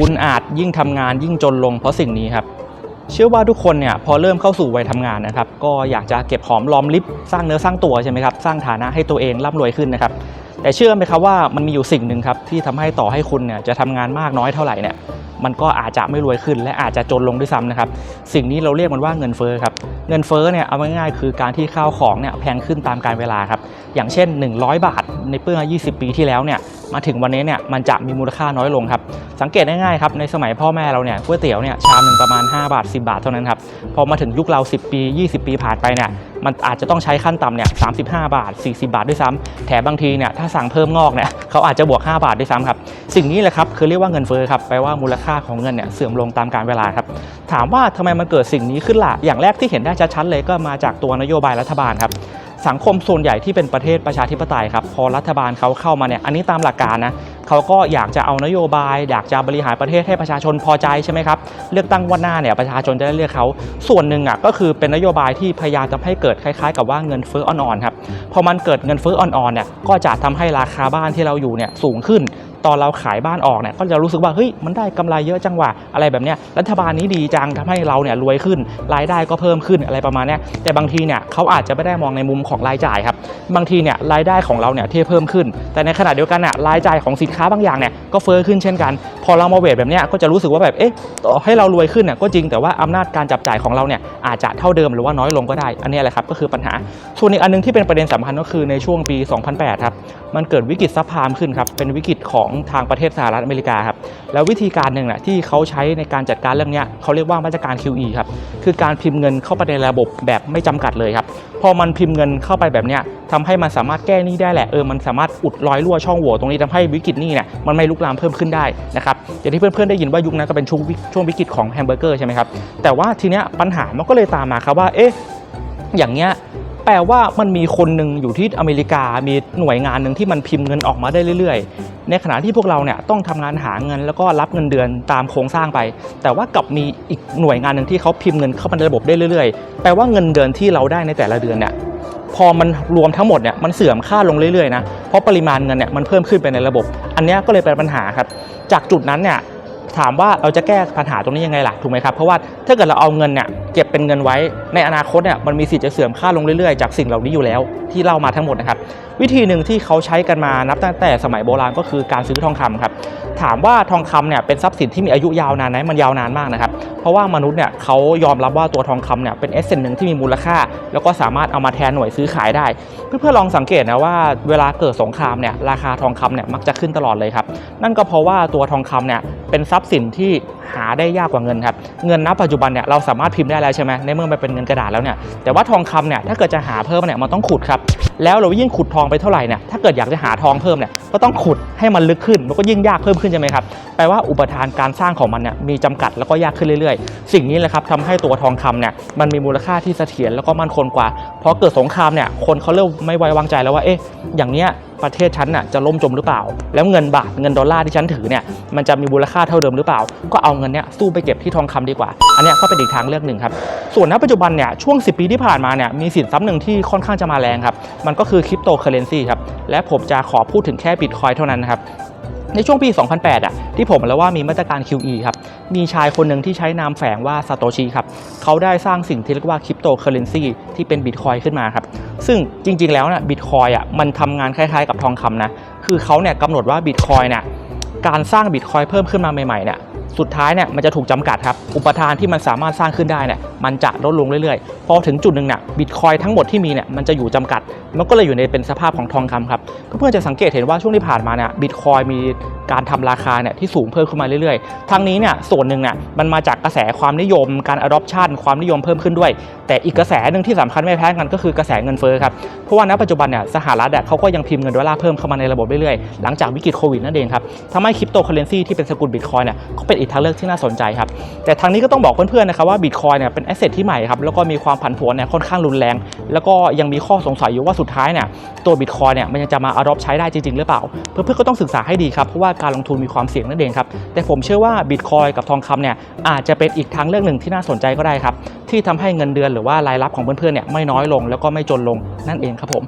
คุณอาจยิ่งทำงานยิ่งจนลงเพราะสิ่งนี้ครับ เชื่อว่าทุกคนเนี่ยพอเริ่มเข้าสู่วัยทำงานนะครับ ก็อยากจะเก็บหอมรอมริบสร้างเนื้อสร้างตัวใช่ไหมครับสร้างฐานะให้ตัวเองร่ำรวยขึ้นนะครับแต่เชื่อไหมครับว่ามันมีอยู่สิ่งหนึ่งครับที่ทำให้ต่อให้คุณเนี่ยจะทำงานมากน้อยเท่าไหร่เนี่ยมันก็อาจจะไม่รวยขึ้นและอาจจะจนลงด้วยซ้ำนะครับสิ่งนี้เราเรียกมันว่าเงินเฟ้อครับเงินเฟ้อเนี่ยเอาง่ายๆคือการที่ข้าวของเนี่ยแพงขึ้นตามกาลเวลาครับอย่างเช่น 100 บาทในเมื่อ 20 ปีที่แล้วเนี่ย มาถึงวันนี้เนี่ยมันจะมีมูลค่าน้อยลงครับ สังเกตง่ายๆครับในสมัยพ่อแม่เราเนี่ยก๋วยเตี๋ยวเนี่ยชามหนึ่งประมาณ 5 บาท 10 บาทเท่านั้นครับพอมาถึงยุคเรา 10 ปี 20 ปีผ่านไปเนี่ยมันอาจจะต้องใช้ขั้นต่ำเนี่ย35บาท 40 บาทด้วยซ้ำแถมบางทีเนี่ยถ้าสั่งเพิ่มงอกเนี่ยเขาอาจจะบวก 5 บาทด้วยซ้ำครับ สิ่งนี้แหละครับคือเรียกว่าเงินเฟ้อครับแปลว่ามูลค่าของเงินเนี่ยเสื่อมลงตามกาลเวลาครับ ถามว่าทำไมมันเกิดสิ่งนี้ขึ้นล่ะอย่างแรกที่เห็นได้ชัดๆเลยก็มาจากตัวนโยบายรัฐบาลครับ สังคมส่วนใหญ่ที่เป็นประเทศประชาธิปไตยครับพอรัฐบาลเขาเข้ามาเนี่ยอันนี้ตามหลักการนะเขาก็อยากจะเอานโยบาย อยากจะบริหารประเทศให้ประชาชนพอใจใช่ไหมครับเลือกตั้งวันหน้าเนี่ยประชาชนจะได้เลือกเขาส่วนหนึ่งอะก็คือเป็นนโยบายที่พยายามทำให้เกิดคล้ายๆ กับว่าเงินเฟ้ออ่อนๆครับพอมันเกิดเงินเฟ้ออ่อนๆเนี่ยก็จะทำให้ราคาบ้านที่เราอยู่เนี่ยสูงขึ้น ตอนเราขายบ้านออกเนี่ยก็จะรู้สึกว่าเฮ้ยมันได้กำไรเยอะจังหวะอะไรแบบเนี้ยรัฐบาลนี้ดีจังทำให้เราเนี่ยรวยขึ้น รายได้ก็เพิ่มขึ้นอะไรประมาณเนี้ยแต่บางทีเนี่ยเขาอาจจะไม่ได้มองในมุมของรายจ่ายครับบางทีเนี่ยรายได้ของเราเนี่ยที่เพิ่มขึ้น แต่ในขณะเดียวกันน่ะรายจ่ายของสินค้าบางอย่างเนี่ยก็เฟ้อขึ้นเช่นกัน พอเรามาเวทแบบเนี้ยก็จะรู้สึกว่าแบบเอ๊ะต่อให้เรารวยขึ้นน่ะก็จริงแต่ว่าอำนาจการจับจ่ายของเราเนี่ยอาจจะเท่าเดิมหรือว่าน้อยลงก็ได้ อันนี้แหละครับก็คือปัญหา ส่วนอีกอันหนึงที่เป็นประเด็นสำคัญก็คือในช่วงปี 2008 ครับมันเกิดวิกฤตซับพามขึ้นครับเป็นวิกฤตของทางประเทศสหรัฐอเมริกาครับแล้ววิธีการหนึ่งนะที่เขาใช้ในการจัดการเรื่องนี้เขาเรียกว่ามาตรการ QE ครับคือการพิมพ์เงินเข้าไปในระบบแบบไม่จำกัดเลยครับพอมันพิมพ์เงินเข้าไปแบบนี้ทำให้มันสามารถแก้หนี้ได้แหละเออมันสามารถอุดรอยรั่วช่องโหว่ตรงนี้ทำให้วิกฤตหนี้เนี่ยมันไม่ลุกลามเพิ่มขึ้นได้นะครับอย่างที่เพื่อนๆได้ยินว่ายุคนั้นก็เป็นช่วงวิช่วงวิกฤตของแฮมเบอร์เกอร์ใช่ไหมครับแต่ว่าทีเนี้ยปัญหามันก็เลยตามมาครับว่าเอ๊ะอย่างเงี้ย แปลว่ามันมีคนหนึ่งอยู่ที่อเมริกา มีหน่วยงานหนึ่งที่มันพิมพ์เงินออกมาได้เรื่อยๆ ในขณะที่พวกเราเนี่ยต้องทำงานหาเงินแล้วก็รับเงินเดือนตามโครงสร้างไป แต่ว่ากลับมีอีกหน่วยงานหนึ่งที่เขาพิมพ์เงินเข้ามาในระบบได้เรื่อยๆ แปลว่าเงินเดือนที่เราได้ในแต่ละเดือนเนี่ยพอมันรวมทั้งหมดเนี่ยมันเสื่อมค่าลงเรื่อยๆนะเพราะปริมาณเงินเนี่ยมันเพิ่มขึ้นไปในระบบ อันนี้ก็เลยเป็นปัญหาครับ จากจุดนั้นเนี่ย ถามว่าเราจะแก้ปัญหาตรงนี้ยังไงล่ะถูกไหมครับเพราะว่าถ้าเกิดเราเอาเงินเนี่ยเก็บเป็นเงินไว้ในอนาคตเนี่ยมันมีสิทธิ์จะเสื่อมค่าลงเรื่อยๆจากสิ่งเหล่านี้อยู่แล้วที่เล่ามาทั้งหมดนะครับวิธีหนึ่งที่เขาใช้กันมานับตั้งแต่สมัยโบราณก็คือการซื้อทองคำครับถามว่าทองคำเนี่ยเป็นทรัพย์สินที่มีอายุยาวนานไหมมันยาวนานมากนะครับเพราะว่ามนุษย์เนี่ยเขายอมรับว่าตัวทองคำเนี่ยเป็นเอเซนหนึ่งที่มีมูลค่า แล้วก็สามารถเอามาแทนหน่วยซื้อขายได้ เพื่อนๆลองสังเกตนะว่าเวลาเกิดสงครามเนี่ยราคาทองคำเนี่ยมักจะขึ้นตลอดเลยครับนั่นก็เพราะว่าตัวทองคำเนี่ยเป็นทรัพย์สินที่ หาได้ยากกว่าเงินครับเงินณปัจจุบันเนี่ยเราสามารถพิมพ์ได้แล้วใช่ไหมในเมื่อมันเป็นเงินกระดาษแล้วเนี่ยแต่ว่าทองคำเนี่ยถ้าเกิดจะหาเพิ่มเนี่ยมันต้องขุดครับแล้วเรายิ่งขุดทองไปเท่าไหร่เนี่ยถ้าเกิดอยากจะหาทองเพิ่มเนี่ยก็ต้องขุดให้มันลึกขึ้นมันก็ยิ่งยากเพิ่มขึ้นใช่ไหมครับแปลว่าอุปทานการสร้างของมันเนี่ยมีจำกัดแล้วก็ยากขึ้นเรื่อยๆ สิ่งนี้แหละครับทำให้ตัวทองคำเนี่ยมันมีมูลค่าที่เสถียรแล้วก็มั่นคงกว่าพอเกิดสงครามเนี่ยคนเขาเริ่มไม่ไว้วางใจแล้วว่าเอ๊ะอย่างเนี้ยประเทศฉันน่ะจะล่มจมหรือเปล่า แล้วเงินบาทเงินดอลลาร์ที่ฉันถือเนี่ยมันจะมีมูลค่าเท่าเดิมหรือเปล่า ก็เอาเงินเนี้ยสู้ไปเก็บที่ทองคำดีกว่า อันนี้ก็เป็นอีกทางเลือกหนึ่งครับ ส่วนณปัจจุบันเนี่ยช่วง 10 ปีที่ผ่านมาเนี่ยมีสินทรัพย์หนึ่งที่ค่อนข้างจะมาแรงครับ มันก็คือคริปโตเคอเรนซีครับ และผมจะขอพูดถึงแค่บิตคอยเท่านั้นครับในช่วงปี 2008อะที่ผมแล้วว่ามีมาตรการ QE ครับ มีชายคนหนึ่งที่ใช้นามแฝงว่าซาโตชิครับ เขาได้สร้างสิ่งที่เรียกว่าคริปโตเคอเรนซีที่เป็นบิตคอยขึ้นมาครับ ซึ่งจริง ๆ แล้วนะบิตคอยอะมันทำงานคล้ายๆ กับทองคำนะ คือเขาเนี่ยกำหนดว่าบิตคอยเนี่ยการสร้างบิตคอยเพิ่มขึ้นมาใหม่ๆเนี่ย สุดท้ายเนี่ยมันจะถูกจำกัดครับ อุปทานที่มันสามารถสร้างขึ้นได้เนี่ยมันจะลดลงเรื่อยๆ พอถึงจุดหนึ่งเนี่ยบิตคอยทั้งหมดที่มีเนี่ยมันจะอยู่จำกัด มันก็เลยอยู่ในเป็นสภาพของทองคำครับ เพื่อนๆจะสังเกตเห็นว่าช่วงที่ผ่านมาเนี่ยบิตคอยมีการทำราคาเนี่ยที่สูงเพิ่มขึ้นมาเรื่อยๆ ทั้งนี้เนี่ยส่วนหนึ่งเนี่ยมันมาจากกระแสความนิยม การ adoption ความนิยมเพิ่มขึ้นด้วย แต่อีกกระแสหนึ่งที่สำคัญไม่แพ้กันก็คือกระแสเงินเฟ้อครับ เพราะว่าณปัจจุบันเนี่ยสหรัฐเขาก็ยังพิมพ์เงินดอลลาร์เพิ่มเข้ามาในระบบเรื่อยๆ หลังจากวิกฤตโควิดนั่นเองครับทำให้คริปโตเคอเรนซีที่เป็นสกุลบิตคอยเนี่ยก็เป็นอีกทางเลือกที่น่าสนใจครับ แต่ทางนี้ก็ต้องบอกเพื่อนๆนะครับว่าบิตคอยเนี่ยเป็นแอสเซทที่ใหม่ครับแล้วก็มีความผันผวนเนี่ยค่อนข้างรุนแรง แล้วก็ยังมีข้อสงสัยอยู่ว่าสุดท้ายเนี่ยตัวบิตคอยเนี่ยมันยังจะมา adopt ใช้ได้จริงๆหรือเปล่า เพื่อนๆก็ต้องศึกษาให้ดีครับเพราะว่าการลงทุนมีความเสี่ยงนั่นเองครับแต่ผมเชื่อว่าบิตคอยกับทองคำเนี่ยอาจจะเป็นอีกทางเลือกหนึ่งที่น่าสนใจก็ได้ครับที่ทำให้เงินเดือนหรือว่ารายรับของเพื่อนๆเนี่ยไม่น้อยลง แล้วก็ไม่จนลงนั่นเองครับผม